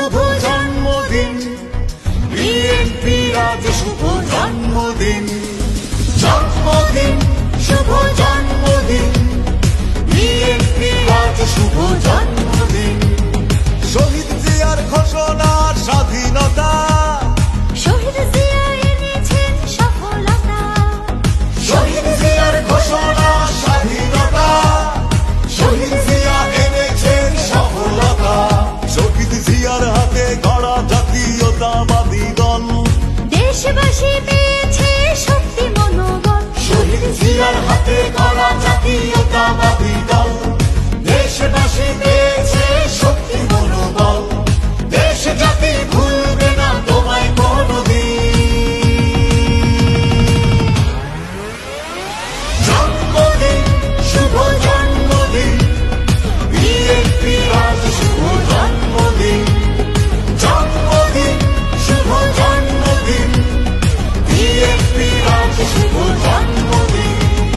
শুভ জন্মদিন। বিএনপি রাজ শুভ জন্মদিন। দেশবাসী পেয়েছে